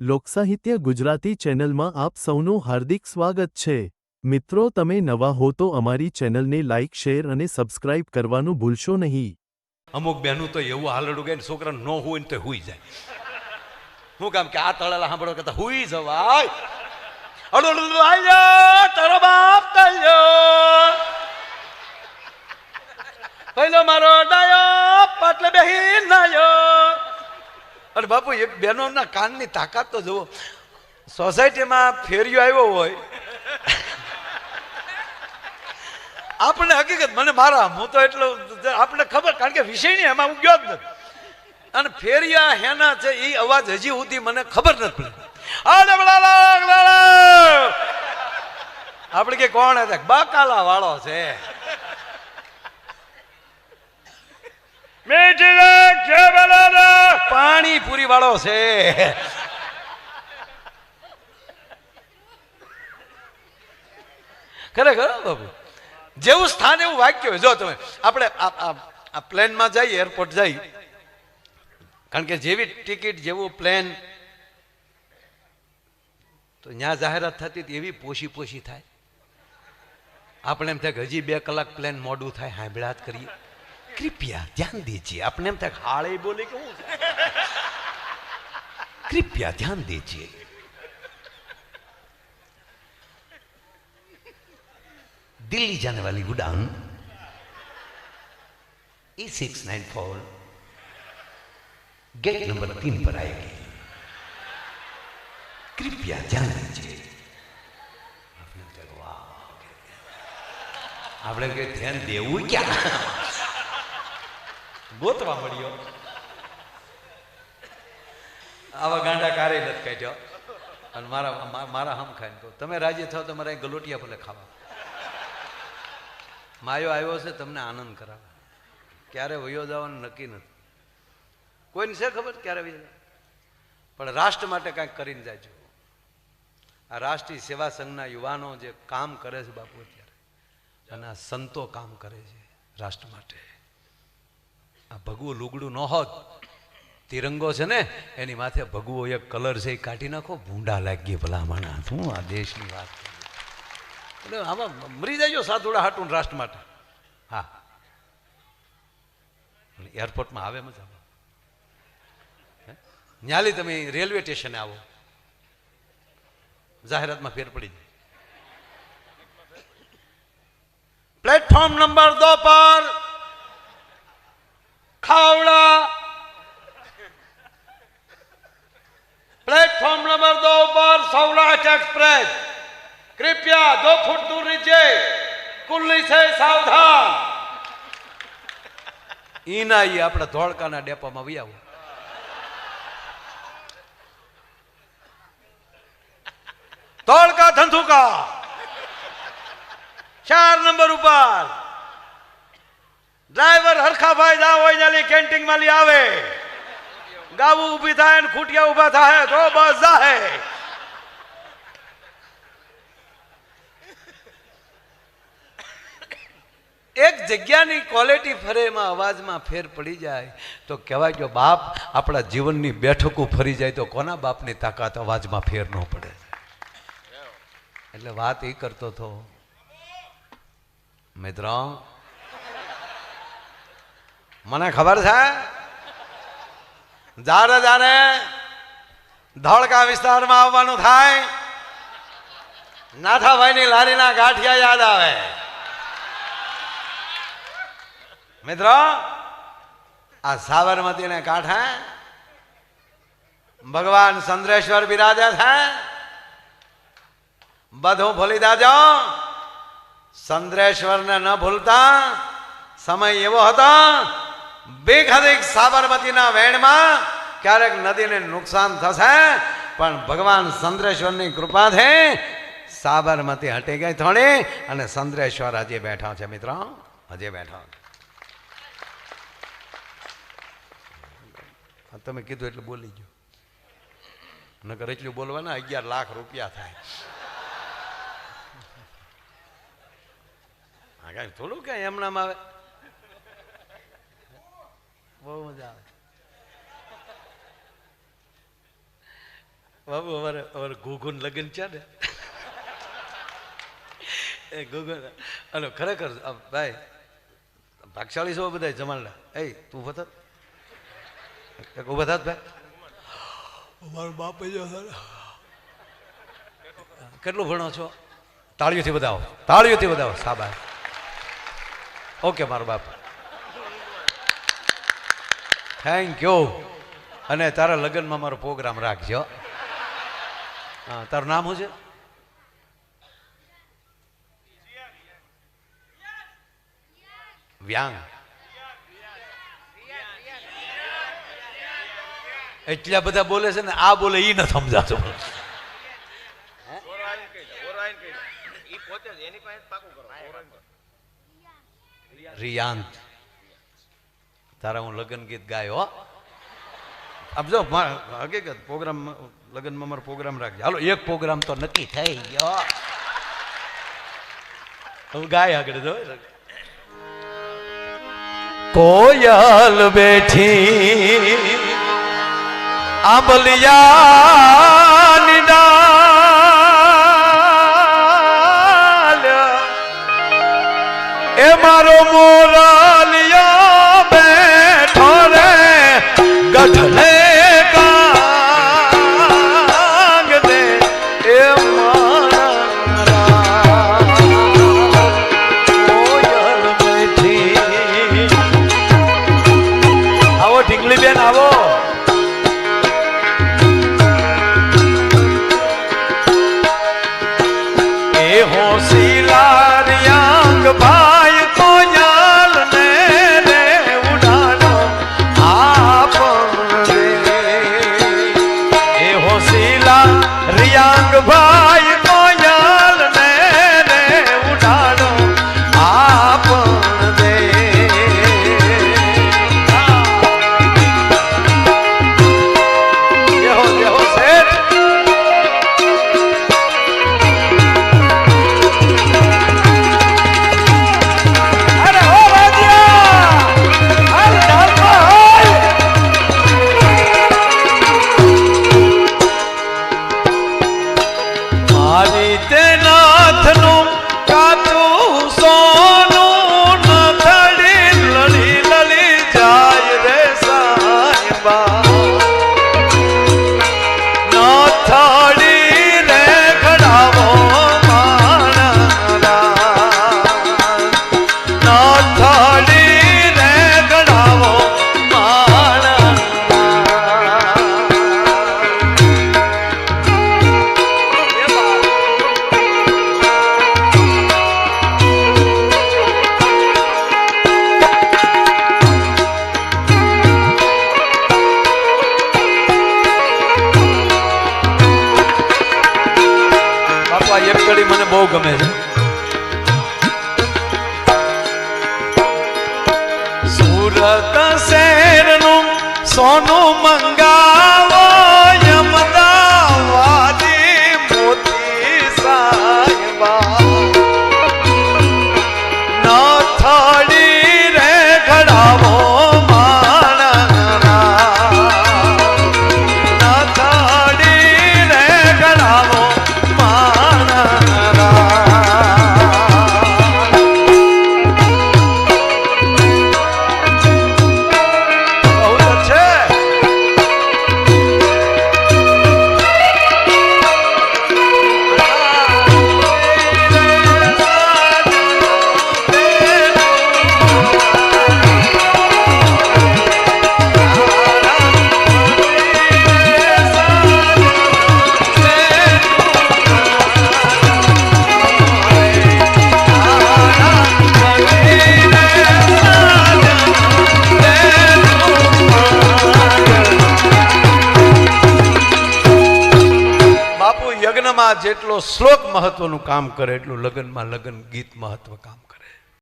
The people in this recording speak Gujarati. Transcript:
લોકસાહિત્ય ગુજરાતી ચેનલમાં આપ સૌનું હાર્દિક સ્વાગત છે. મિત્રો, તમે નવા હો તો અમારી ચેનલને લાઇક શેર અને સબસ્ક્રાઇબ કરવાનું ભૂલશો નહીં. અમુક બહેનું તો એવું હાલડું ને છોકરા ન હોય ને તો હુઈ જાય. હું કામ કે આ તળેલા સાંભળો કે હુઈ જવાય? પહેલો મારો ડાયો, પાટલે બેહી નાયો. અરે બાપુ એક બહેનોના કાનની તાકાત તો જુઓ. સોસાયટીમાં ફેરિયો આવ્યો હોય. આપણને હકીકત, મને મારા, હું તો એટલો આપણે ખબર, કારણ કે વિષય નહીં એમાં હું ગયો જ નથી. અને ફેરિયા હેના છે એ અવાજ હજી સુધી મને ખબર નથી પડી. આપણે કે કોણ હતા? બકાલા વાળો છે. પાણી વાળો છે. ખરેખર બાબુ જેવું સ્થાન, એવું વાક્ય હોય. જો તમે, આપણે પ્લેનમાં જઈએ, એરપોર્ટ જઈ. કારણ કે જેવી ટિકિટ, જેવું પ્લેન, તો ત્યાં જાહેરાત થતી એવી પોશી પોશી થાય. આપણે એમ થાય હજી બે કલાક પ્લેન મોડું થાય, હાંભળાત કરીએ. કૃપયા ધ્યાન દીજીએ આપણે એમ થાય હાળે બોલે કે હું? કૃપયા ધ્યાન દીજીએ दिल्ली जाने वाली उड़ान E six nine four gate number तीन पर आएगी कृपया ध्यान दीजिए આપણે એમ થાય, વાહ. આપણે કે ધ્યાન દેવું ક્યાં ગોતવા મળ્યો આવા ગાંડા કારે નથી કાઢ્યો. અને મારા મારા હમ ખાઈને કહું, તમે રાજી થાવ તો મારા ગલોટિયા ભલે ખાવા. માયો આવ્યો છે, તમને આનંદ કરાવે ક્યારે વયો જવાનું નક્કી નથી. કોઈને છે ખબર ક્યારે વયો પણ રાષ્ટ્ર માટે કાંઈક કરીને જાજો. આ રાષ્ટ્રીય સેવા સંઘના યુવાનો જે કામ કરે છે બાપુ અત્યારે, અને આ સંતો કામ કરે છે રાષ્ટ્ર માટે. આ ભગવું લુગડું ન હોત તિરંગો છે ને, એની માથે ભગવો એક કલર છે, એ કાઢી નાખો, ભૂંડા લાગીએ ભલામણા. શું આ દેશની વાત. એટલે આમાં મરી જાય સાધુડા હાટું રાષ્ટ્ર માટે. હા. એરપોર્ટમાં આવે મજા ન્યાલી તમે રેલવે સ્ટેશને આવો. જાહેરાતમાં ફેર પડી જાય. પ્લેટફોર્મ નંબર દો પર ખાવડા પ્લેટફોર્મ નંબર દો પર સૌરાષ્ટ્ર એક્સપ્રેસ. કૃપયા દો ફૂટ દૂર નીચે. કુલ્લી છે સાવધાન. ઈના ઈ આપણે ધોળકાના ડેપામાં વહી આવું ધોળકા ધંધુકા. ચાર નંબર ઉપર. ડ્રાઈવર હરખાભાઈ દાવ હોય ને કેન્ટીનમાં લઈ આવે. ગાવું ઊભી થાય ને ખૂટિયા ઊભા થાય તો બસ જાય એક જગ્યાની ક્વોલિટી ફરે એમાં અવાજમાં ફેર પડી જાય તો કહેવાય કે બાપ, આપણા જીવનની બેઠકો ફરી જાય તો કોના બાપની તાકાત અવાજમાં ફેર ન પડે? એટલે વાત એ કરતો હતો મિત્રો મને ખબર છે? જારે જ્યારે ધોળકા વિસ્તારમાં આવવાનું થાય. નાથાભાઈની લારીના ગાંઠિયા યાદ આવે. મિત્રો, આ સાબરમતીને કાંઠે ભગવાન ચંદ્રેશ્વર બિરાજે છે. બધું ભૂલી દાજો ચંદ્રેશ્વરને ન ભૂલતા સમય એવો હતો બેખદીક સાબરમતીના વેણમાં ક્યારેક નદીને નુકસાન થશે, પણ ભગવાન ચંદ્રેશ્વરની કૃપાથી સાબરમતી હટી ગઈ થોડી અને ચંદ્રેશ્વર હજી બેઠા છે મિત્રો. હજી બેઠા. તમે કીધું એટલે બોલી ગયો. નકર એટલું બોલવાના અગિયાર લાખ રૂપિયા થાય. થોડું કઈ એમનામાં આવે? બહુ મજા આવે. બાબુ અમારે અમારે ઘૂઘુન લગ્ન છે ને? એ ઘૂઘુન. અને ખરેખર ભાઈ ભાગશાળી છો બધા જમાલના? એ તું ફતર ઊભા થાત ભાઈ. મારો બાપ જ કેટલું ભણો છો? તાળીઓથી બતાવો તાળીઓથી બતાવો સાબા ઓકે મારો બાપ. થેન્ક યુ અને તારા લગ્નમાં મારો પ્રોગ્રામ રાખજો. હા તારું નામ શું છે? વ્યાંગ. એટલા બધા બોલે છે ને આ બોલે ઈ ન સમજાતું. રિયાંત. તારા હું લગ્ન ગીત ગાયો આમ જો હકીકત, પ્રોગ્રામ, લગ્નમાં મારો પ્રોગ્રામ રાખજે. હાલો, એક પ્રોગ્રામ તો નક્કી થઈ ગયો. ગાય આગળ જો કોયલ બેઠી આંબલિયા એ મારો મોરાલિયા મારી તે সনম જેટલો શ્લોક મહત્વનું કામ કરે એટલું લગ્નમાં લગ્ન ગીત મહત્વ કામ